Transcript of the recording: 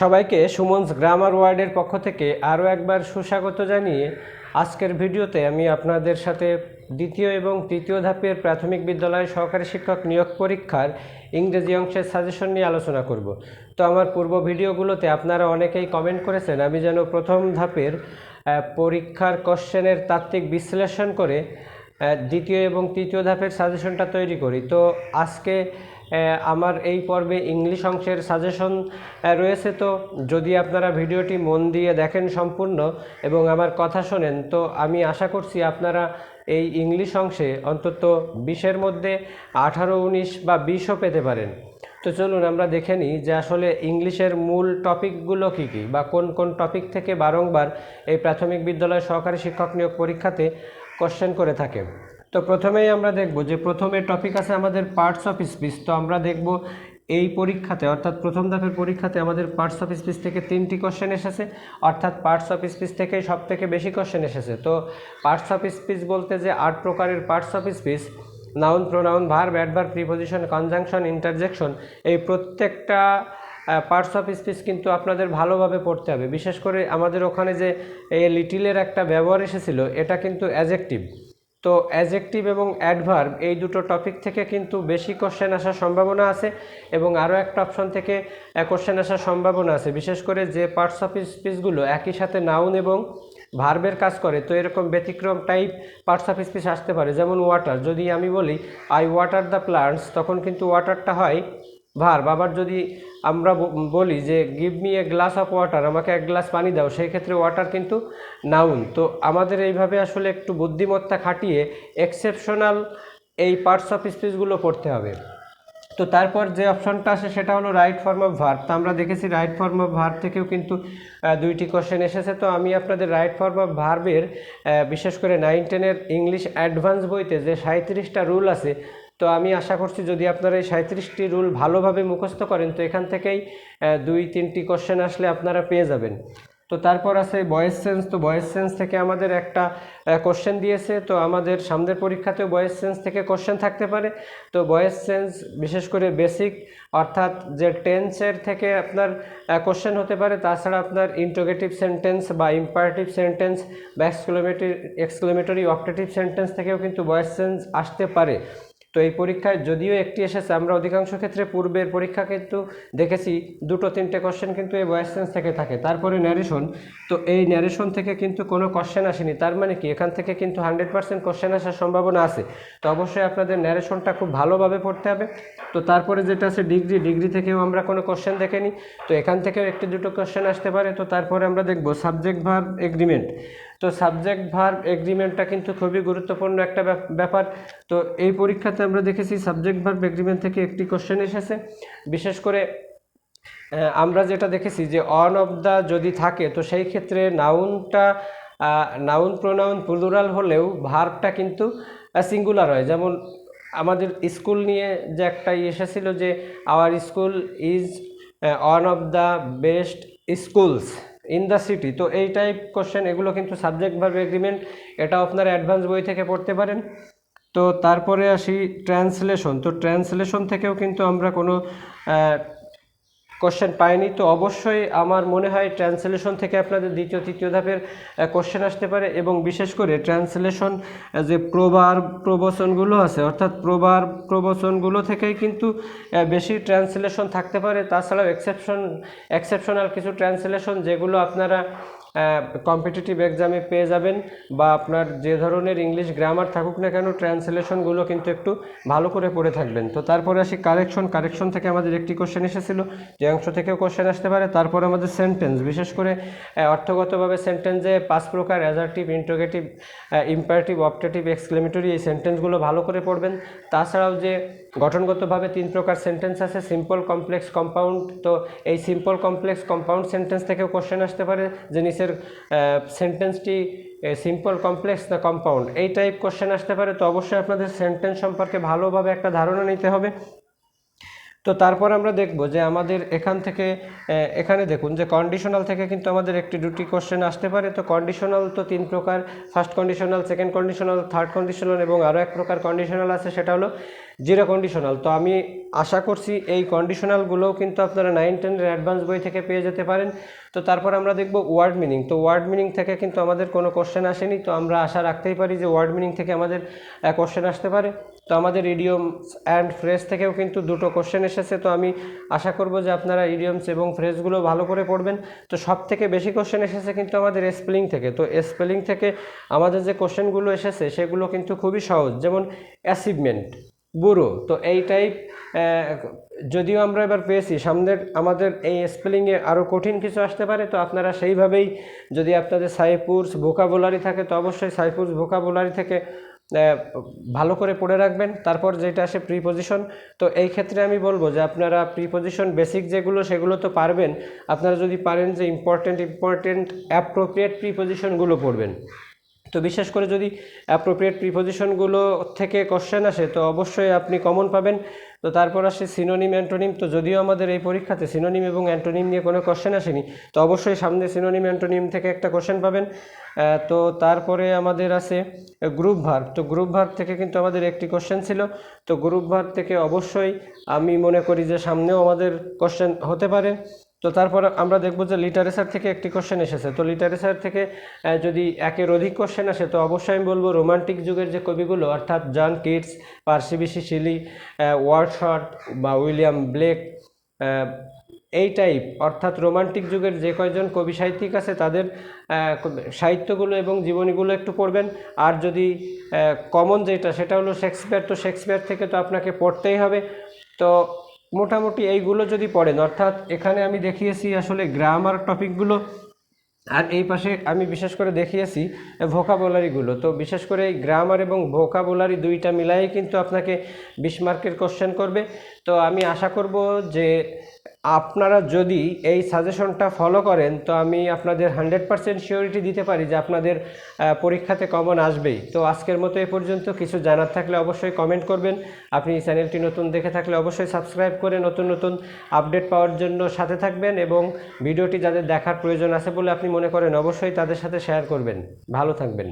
সবাইকে সুমনস গ্রামার ওয়ার্ডের পক্ষ থেকে আরও একবার সুস্বাগত জানিয়ে আজকের ভিডিওতে আমি আপনাদের সাথে দ্বিতীয় এবং তৃতীয় ধাপের প্রাথমিক বিদ্যালয় সহকারী শিক্ষক নিয়োগ পরীক্ষার ইংরেজি অংশের সাজেশন নিয়ে আলোচনা করব। তো আমার পূর্ব ভিডিওগুলোতে আপনারা অনেকেই কমেন্ট করেছেন, আমি যেন প্রথম ধাপের পরীক্ষার কোশ্চেনের তাত্ত্বিক বিশ্লেষণ করে দ্বিতীয় এবং তৃতীয় ধাপের সাজেশনটা তৈরি করি। তো আজকে আমার এই পর্বে ইংলিশ অংশের সাজেশন রয়েছে তো। যদি আপনারা ভিডিওটি মন দিয়ে দেখেন সম্পূর্ণ এবং আমার কথা শোনেন, তো আমি আশা করছি আপনারা এই ইংলিশ অংশে অন্তত বিশের মধ্যে আঠারো, উনিশ বা বিশও পেতে পারেন। তো চলুন আমরা দেখে নিই যে আসলে ইংলিশের মূল টপিকগুলো কী কী বা কোন কোন টপিক থেকে বারংবার এই প্রাথমিক বিদ্যালয় সহকারী শিক্ষক নিয়োগ পরীক্ষাতে কোশ্চেন করে থাকে। তো প্রথমেই আমরা দেখব যে প্রথমে টপিক আছে আমাদের পার্টস অফ স্পিচ তো আমরা দেখব এই পরীক্ষাতে, অর্থাৎ প্রথম ধাপের পরীক্ষাতে আমাদের পার্টস অফ স্পিচ থেকে তিনটি কোশ্চেন এসেছে, অর্থাৎ পার্টস অফ স্পিচ থেকেই সব থেকে বেশি কোশ্চেন এসেছে। তো পার্টস অফ স্পিচ বলতে যে আট প্রকারের parts of speech noun pronoun verb ব্যাডভার preposition conjunction interjection এই প্রত্যেকটা পার্টস অফ স্পিচ কিন্তু আপনাদের ভালোভাবে পড়তে হবে। বিশেষ করে আমাদের ওখানে যে এই লিটিলের একটা ব্যবহার এসেছিল, এটা কিন্তু অ্যাজেক্টিভ তো অ্যাজেক্টিভ এবং অ্যাডভার্ব এই দুটো টপিক থেকে কিন্তু বেশি কোশ্চেন আসার সম্ভাবনা আছে এবং আরও একটা অপশন থেকে কোশ্চেন আসার সম্ভাবনা আছে। বিশেষ করে যে পার্টস অফ স্পিচগুলো একই সাথে নাউন এবং ভার্বের কাজ করে, তো এরকম ব্যতিক্রম টাইপ পার্টস অফ স্পিচ আসতে পারে। যেমন ওয়াটার যদি আমি বলি আই ওয়াটার দ্য প্লান্টস তখন কিন্তু ওয়াটারটা হয় ভার্ব আবার যদি আমরা বলি যে give me a glass of water আমাকে এক গ্লাস পানি দাও, সেই ক্ষেত্রে ওয়াটার কিন্তু নাউন তো আমাদের এইভাবে আসলে একটু বুদ্ধিমত্তা খাটিয়ে এক্সেপশনাল এই পার্টস অফ স্পিচগুলো পড়তে হবে। তো তারপর যে অপশনটা আসে সেটা হলো রাইট ফর্ম অফ ভার্ব তো আমরা দেখেছি রাইট ফর্ম অফ ভার্ব থেকেও কিন্তু দুইটি কোশ্চেন এসেছে। তো আমি আপনাদের রাইট ফর্ম অফ ভার্বের বিশেষ করে নাইন টেনের ইংলিশ অ্যাডভান্স বইতে যে সাঁত্রিশটা রুল আছে তো আমি আশা করছি যদি আপনারা এই সাঁত্রিশটি রুল ভালোভাবে মুখস্থ করেন, তো এখান থেকেই দুই, তিনটি কোশ্চেন আসলে আপনারা পেয়ে যাবেন। তো তারপর আছে বয়েস সেন্স তো বয়েস সেন্স থেকে আমাদের একটা কোশ্চেন দিয়েছে। তো আমাদের সামনের পরীক্ষাতেও বয়েস সেন্স থেকে কোশ্চেন থাকতে পারে। তো বয়েস সেন্স বিশেষ করে বেসিক অর্থাৎ যে টেন্সের থেকে আপনার কোশ্চেন হতে পারে, তাছাড়া আপনার ইন্টোগেটিভ সেন্টেন্স বা ইম্পারেটিভ সেন্টেন্স বা এক্সক্লোমেটরি এক্সক্লোমেটরি অপটেটিভ সেন্টেন্স থেকেও কিন্তু বয়েস সেন্স আসতে পারে। তো এই পরীক্ষায় যদিও একটি এসেছে, আমরা অধিকাংশ ক্ষেত্রে পূর্বের পরীক্ষা কিন্তু দেখেছি, দুটো, তিনটে কোশ্চেন কিন্তু এই ভয়েস সেন্স থেকে থাকে। তারপরে ন্যারেশন তো এই ন্যারেশন থেকে কিন্তু কোনো কোশ্চেন আসেনি। তার মানে কি? এখান থেকে কিন্তু হান্ড্রেড পার্সেন্ট কোশ্চেন আসার সম্ভাবনা আছে। তো অবশ্যই আপনাদের ন্যারেশনটা খুব ভালোভাবে পড়তে হবে। তো তারপরে যেটা আছে ডিগ্রি ডিগ্রি থেকেও আমরা কোনো কোশ্চেন দেখেনি। তো এখান থেকেও একটি, দুটো কোশ্চেন আসতে পারে। তো তারপরে আমরা দেখব সাবজেক্ট ভার্ব এগ্রিমেন্ট তো সাবজেক্ট ভার্ব এগ্রিমেন্টটা কিন্তু খুবই গুরুত্বপূর্ণ একটা ব্যাপ- ব্যাপার। তো এই পরীক্ষাতে আমরা দেখেছি সাবজেক্ট ভার্ব এগ্রিমেন্ট থেকে একটি কোশ্চেন এসেছে। বিশেষ করে আমরা যেটা দেখেছি যে অন অফ দ্য যদি থাকে, তো সেই ক্ষেত্রে নাউনটা নাউন প্রোনাউন প্লুরাল হলেও ভার্বটা কিন্তু সিঙ্গুলার হয়। যেমন আমাদের স্কুল নিয়ে যে একটা ই এসেছিল যে our school is one of the best schools in the city তো এই টাইপ কোশ্চেন এগুলো কিন্তু সাবজেক্ট ভার্ব এগ্রিমেন্ট এটা আপনার অ্যাডভান্স বই থেকে পড়তে পারেন। তো তারপরে আসি ট্রান্সলেশন তো ট্রান্সলেশন থেকেও কিন্তু আমরা কোনো কোশ্চেন পাইনি, তো অবশ্যই আমার মনে হয় ট্রান্সলেশন থেকে আপনাদের দ্বিতীয়, তৃতীয় ধাপের কোশ্চেন আসতে পারে এবং বিশেষ করে ট্রান্সলেশন যে প্রবার প্রবচনগুলো আছে, অর্থাৎ প্রবার প্রবচনগুলো থেকেই কিন্তু বেশি ট্রান্সলেশন থাকতে পারে। তাছাড়াও এক্সেপশন এক্সেপশনাল কিছু ট্রান্সলেশন যেগুলো আপনারা কম্পিটিটিভ এক্সামে পেয়ে যাবেন বা আপনার যে ধরনের ইংলিশ গ্রামার থাকুক না কেন ট্রান্সলেশনগুলো কিন্তু একটু ভালো করে পড়ে থাকবেন। তো তারপরে আসি কারেকশন কারেকশন থেকে আমাদের একটি কোশ্চেন এসেছিল, যে অংশ থেকেও কোশ্চেন আসতে পারে। তারপর আমাদের সেন্টেন্স বিশেষ করে অর্থগতভাবে সেন্টেন্সে পাঁচ প্রকার assertive interrogative imperative optative exclamatory এই সেন্টেন্সগুলো ভালো করে পড়বেন। তাছাড়াও যে গঠনগতভাবে তিন প্রকার সেন্টেন্স আছে সিম্পল কমপ্লেক্স কম্পাউন্ড তো এই সিম্পল কমপ্লেক্স কম্পাউন্ড সেন্টেন্স থেকেও কোশ্চেন আসতে পারে যে নিচের সেন্টেন্সটি সিম্পল কমপ্লেক্স না কম্পাউন্ড এই টাইপ কোশ্চেন আসতে পারে। তো অবশ্যই আপনাদের সেন্টেন্স সম্পর্কে ভালোভাবে একটা ধারণা নিতে হবে। তো তারপর আমরা দেখব যে আমাদের এখান থেকে এখানে দেখুন যে কন্ডিশনাল থেকে কিন্তু আমাদের একটি দুটি কোশ্চেন আসতে পারে। তো কন্ডিশনাল তো তিন প্রকার first conditional second conditional third conditional এবং আরও এক প্রকার কন্ডিশনাল আছে, সেটা হলো জিরো কন্ডিশনাল তো আমি আশা করছি এই কন্ডিশনালগুলোও কিন্তু আপনারা নাইন টেনের অ্যাডভান্স বই থেকে পেয়ে যেতে পারেন। তো তারপর আমরা দেখব ওয়ার্ড মিনিং তো ওয়ার্ড মিনিং থেকে কিন্তু আমাদের কোনো কোশ্চেন আসেনি। তো আমরা আশা রাখতেই পারি যে ওয়ার্ড মিনিং থেকে আমাদের কোশ্চেন আসতে পারে। তো আমাদের ইডিয়ম অ্যান্ড ফ্রেজ থেকেও কিন্তু দুটো কোশ্চেন এসেছে, তো আমি আশা করব যে আপনারা ইডিয়মস এবং ফ্রেজগুলো ভালো করে পড়বেন। তো সব থেকে বেশি কোশ্চেন এসেছে কিন্তু আমাদের স্পেলিং থেকে। তো স্পেলিং থেকে আমাদের যে কোশ্চেনগুলো এসেছে, সেগুলো কিন্তু খুবই সহজ। যেমন অ্যাচিভমেন্ট বুড়ো তো এই টাইপ যদিও আমরা এবার পেয়েছি, সামনের আমাদের এই স্পেলিংয়ে আরও কঠিন কিছু আসতে পারে, তো আপনারা সেইভাবেই যদি আপনাদের সাইপুরস ভোকাবুলারি থাকে, তো অবশ্যই সাইপুরস ভোকাবুলারি থেকে ভালো করে পড়ে রাখবেন। তারপর যেটা আসে প্রিপোজিশন তো এই ক্ষেত্রে আমি বলব যে আপনারা প্রিপোজিশন বেসিক যেগুলো, সেগুলো তো পারবেন। আপনারা যদি পারেন যে ইম্পর্টেন্ট ইম্পর্টেন্ট অ্যাপ্রোপ্রিয়েট প্রিপোজিশনগুলো পড়বেন। তো বিশেষ করে যদি অ্যাপ্রোপ্রিয়েট প্রিপোজিশনগুলো থেকে কোশ্চেন আসে, তো অবশ্যই আপনি কমন পাবেন। তো তারপর আসে সিনোনিম অ্যান্টোনিম তো যদিও আমাদের এই পরীক্ষাতে সিনোনিম এবং অ্যান্টোনিম নিয়ে কোনো কোশ্চেন আসেনি, তো অবশ্যই সামনে সিনোনিম অ্যান্টোনিম থেকে একটা কোশ্চেন পাবেন। তো তারপরে আমাদের আছে গ্রুপ ভার্ব তো গ্রুপ ভার্ব থেকে কিন্তু আমাদের একটি কোশ্চেন ছিল, তো গ্রুপ ভার্ব থেকে অবশ্যই আমি মনে করি যে সামনেও আমাদের কোশ্চেন হতে পারে। তো তারপর আমরা দেখব যে লিটারেচার থেকে একটি কোশ্চেন এসেছে। তো লিটারেচার থেকে যদি একের অধিক কোশ্চেন আসে, তো অবশ্যই আমি বলব রোমান্টিক যুগের যে কবিগুলো, অর্থাৎ জন কিটস পার্সিবিসি শিলি ওয়ার্ডশট বা উইলিয়াম ব্লেক এই টাইপ অর্থাৎ রোমান্টিক যুগের যে কয়জন কবি সাহিত্যিক আছে, তাদের সাহিত্যগুলো এবং জীবনীগুলো একটু পড়বেন। আর যদি কমন যেটা, সেটা হলো শেক্সপিয়ার তো শেক্সপিয়ার থেকে তো আপনাকে পড়তেই হবে। তো মোটামুটি এইগুলো যদি পড়েন, অর্থাৎ এখানে আমি দেখিয়েছি আসলে গ্রামার টপিকগুলো, আর এই পাশে আমি বিশেষ করে দেখিয়েছি ভোকাবুলারিগুলো তো বিশেষ করে এই গ্রামার এবং ভোকাবুলারি দুইটা মিলাই কিন্তু আপনাকে বিশ মার্কের কোশ্চেন করবে। তো আমি আশা করব যে আপনারা যদি এই সাজেশনটা ফলো করেন, তো আমি আপনাদের হান্ড্রেড পারসেন্ট শিওরিটি দিতে পারি যে আপনাদের পরীক্ষাতে কমন আসবেই। তো আজকের মতো এ পর্যন্ত। কিছু জানার থাকলে অবশ্যই কমেন্ট করবেন। আপনি চ্যানেলটি নতুন দেখে থাকলে অবশ্যই সাবস্ক্রাইব করে নতুন নতুন আপডেট পাওয়ার জন্য সাথে থাকবেন এবং ভিডিওটি যাদের দেখার প্রয়োজন আছে বলে আপনি মনে করেন, অবশ্যই তাদের সাথে শেয়ার করবেন। ভালো থাকবেন।